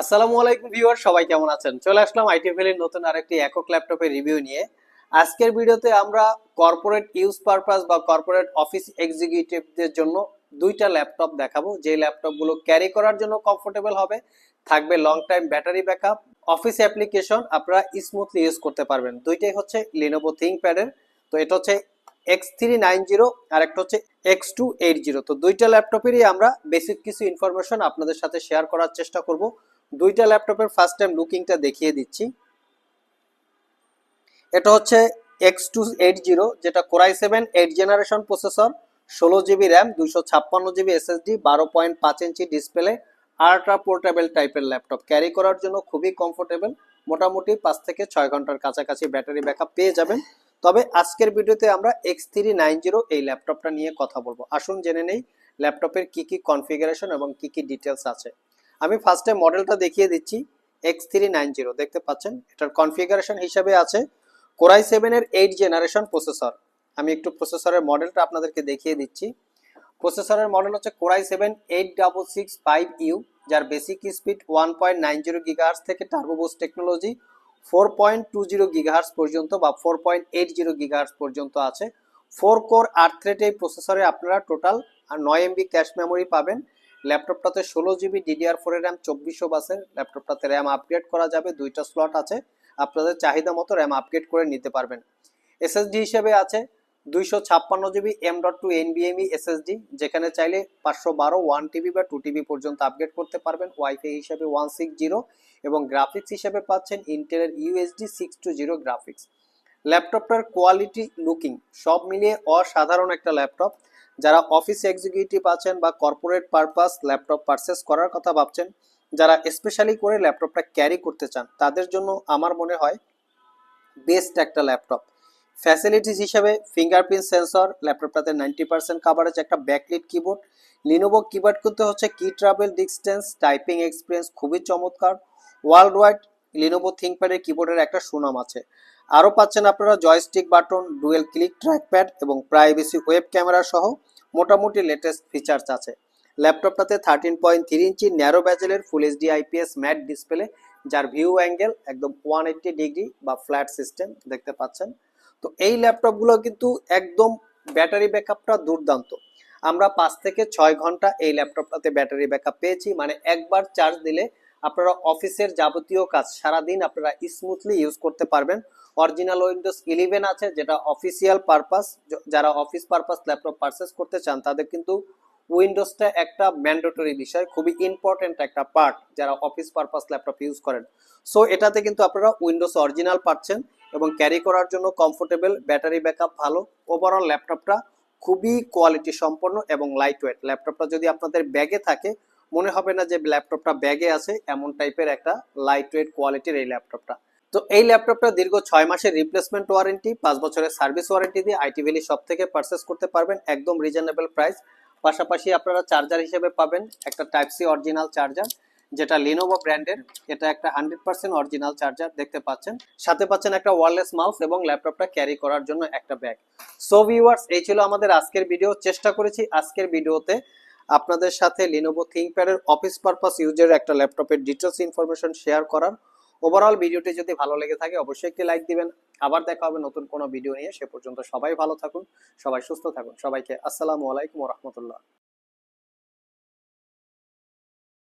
আসসালামু আলাইকুম ভিউয়ার সবাই কেমন আছেন? চলে আসলাম আইটি ভ্যালির নতুন আরেকটি একক ল্যাপটপের রিভিউ নিয়ে। আজকের ভিডিওতে আমরা কর্পোরেট ইউজ পারপাস বা কর্পোরেট অফিস এক্সিকিউটিভদের জন্য দুইটা ল্যাপটপ দেখাবো। যে ল্যাপটপগুলো ক্যারি করার জন্য কমফোর্টেবল হবে, থাকবে long time battery backup office application আপনারা স্মুথলি ইউজ করতে পারবেন। দুইটাই হচ্ছে লিনোভো থিংপ্যাডের তো এটা হচ্ছে এক্স থ্রি নাইন জিরো আর একটা হচ্ছে এক্স টু এইট জিরো তো দুইটা ল্যাপটপেরই আমরা বেসিক কিছু ইনফরমেশন আপনাদের সাথে শেয়ার করার চেষ্টা করব। দুইটা ল্যাপটপের ফার্স্ট টাইম লুকিংটা দেখিয়ে দিচ্ছি। এটা হচ্ছে এক্স টু এইট জিরো যেটা core i seven eight generation processor ষোলো জিবি র্যাম দুইশো ছাপ্পান্ন জিবি এসএসডি বারো পয়েন্ট পাঁচ ইঞ্চি ডিসপ্লে আল্ট্রা পোর্টেবল টাইপের ল্যাপটপ ক্যারি করার জন্য খুবই কমফোর্টেবল মোটামুটি পাঁচ থেকে ছয় ঘণ্টার কাছাকাছি ব্যাটারি ব্যাকআপ পেয়ে যাবেন। তবে আজকের ভিডিওতে আমরা এক্স থ্রি নাইন জিরো এই ল্যাপটপটা নিয়ে কথা বলব। আসুন জেনে নেই ল্যাপটপের কি কি কনফিগারেশন এবং কি কি ডিটেলস আছে। আমি ফার্স্টে মডেলটা দেখিয়ে দিচ্ছি এক্স থ্রি নাইন জিরো দেখতে পাচ্ছেন? এটার কনফিগারেশন হিসাবে আছে কোরাই সেভেনের এইট জেনারেশন প্রসেসর আমি একটু প্রসেসরের মডেলটা আপনাদেরকে দেখিয়ে দিচ্ছি। প্রসেসরের মডেল হচ্ছে core i seven eight double six five U যার basic speed one point nine zero gigahertz থেকে turbo boost technology four point two zero gigahertz পর্যন্ত বা four point eight zero gigahertz পর্যন্ত আছে। ফোর কোর আট thread এই প্রসেসরে আপনারা টোটাল নয় এমবি ক্যাশ মেমোরি পাবেন। ল্যাপটপটাতে ষোলো জিবি ডিডিআর ফোরের র্যাম চব্বিশশো বাসের ল্যাপটপটাতে র্যাম আপগ্রেড করা যাবে। দুইটা স্লট আছে। আপনাদের চাহিদা মতো র্যাম আপগ্রেড করে নিতে পারবেন। এসএসডি হিসেবে আছে দুইশো ছাপ্পান্ন জিবি এম ডট টু এনবিএমই এসএসডি যেখানে চাইলে পাঁচশো বারো ওয়ান টিবি বা টু টিবি পর্যন্ত আপগ্রেড করতে পারবেন। ওয়াইফাই হিসেবে ওয়ান সিক্স জিরো এবং গ্রাফিক্স হিসেবে পাচ্ছেন ইন্টেলের UHD six two zero graphics ল্যাপটপটার quality looking সব মিলিয়ে অসাধারণ একটা ল্যাপটপ। যারা অফিস এক্সিকিউটিভ আছেন বা কর্পোরেট পারপাস ল্যাপটপ পারচেস করার কথা ভাবছেন, যারা স্পেশালি করে ল্যাপটপটা ক্যারি করতে চান, তাদের জন্য আমার মনে হয় বেস্ট একটা ল্যাপটপ ফ্যাসিলিটিস হিসেবে ফিঙ্গারপ্রিন্ট সেন্সর ল্যাপটপটাতে নাইনটি পার্সেন্ট কাভারেজ একটা ব্যাকলিট কিবোর্ড লিনোভো কিবোর্ড করতে হচ্ছে কি ট্রাভেল ডিস্টেন্স টাইপিং এক্সপিরিয়েন্স খুবই চমৎকার। ওয়ার্ল্ড ওয়াইড লিনোভো থিঙ্কপ্যাডের কিবোর্ডের একটা সুনাম আছে। আরও পাচ্ছেন আপনারা joystick button dual click trackpad এবং প্রাইভেসি ওয়েব ক্যামেরা সহ মোটামুটি লেটেস্ট ফিচার্স আছে। ল্যাপটপটাতে thirteen point three inch narrow ব্যাজেলের full HD IPS matte display যার ভিউ অ্যাঙ্গেল একদম ওয়ান এইট্টি ডিগ্রি বা ফ্ল্যাট সিস্টেম দেখতে পাচ্ছেন। তো এই ল্যাপটপগুলো কিন্তু একদম ব্যাটারি ব্যাকআপটা দুর্দান্ত। আমরা পাঁচ থেকে ছয় ঘণ্টা এই ল্যাপটপটাতে ব্যাটারি ব্যাকআপ পেয়েছি মানে একবার চার্জ দিলে আপনারা অফিসের যাবতীয় কাজ সারাদিন আপনারা স্মুথলি ইউজ করতে পারবেন। অরিজিনাল উইন্ডোজ ইলেভেন আছে, যেটা অফিসিয়াল পারপাস যারা অফিস পারপাস ল্যাপটপ পারচেস করতে চান, তাদের কিন্তু উইন্ডোজটা একটা ম্যান্ডেটরি বিষয়, খুবই ইম্পর্টেন্ট একটা পার্ট যারা অফিস পারপাস ল্যাপটপ ইউজ করেন। সো এটাতে কিন্তু আপনারা উইন্ডোজ অরিজিনাল পাচ্ছেন এবং ক্যারি করার জন্য কমফোর্টেবল ব্যাটারি ব্যাকআপ ভালো। ওভারঅল ল্যাপটপটা খুবই কোয়ালিটি সম্পন্ন এবং লাইট ওয়েট ল্যাপটপটা যদি আপনাদের ব্যাগে থাকে মনে হবে না যে ল্যাপটপটা ব্যাগে আছে, এমন টাইপের একটা লাইট ওয়েট কোয়ালিটির এই ল্যাপটপটা। তো এই ল্যাপটপটা দীর্ঘ ছয় মাসের রিপ্লেসমেন্ট ওয়ারেন্টি পাঁচ বছরের সার্ভিস ওয়ারেন্টি দিয়ে আইটি ভ্যালি সব থেকে পারচেস করতে পারবেন একদম রিজনেবল প্রাইস পাশাপাশি আপনারা চার্জার হিসেবে পাবেন একটা টাইপ সি অরিজিনাল চার্জার যেটা লিনোভো ব্র্যান্ডের এটা একটা হান্ড্রেড পার্সেন্ট অরিজিনাল চার্জার দেখতে পাচ্ছেন। সাথে পাচ্ছেন একটা ওয়ারলেস মাউস এবং ল্যাপটপটা ক্যারি করার জন্য একটা ব্যাগ সো ভিউয়ার্স এই ছিল আমাদের আজকের ভিডিও চেষ্টা করেছি আজকের ভিডিওতে আপনাদের সাথে লিনোভো থিঙ্কপ্যাডের অফিস পারপাস ইউজের একটা ল্যাপটপের ডিটেলস ইনফরমেশন শেয়ার করার। ওভারঅল ভিডিওটি যদি ভালো লেগে থাকে, অবশ্যই একটি লাইক দিবেন। আবার দেখা হবে নতুন কোনো ভিডিও নিয়ে। সে পর্যন্ত সবাই ভালো থাকুন, সবাই সুস্থ থাকুন। সবাইকে আসসালামু আলাইকুম রহমতুল্লাহ।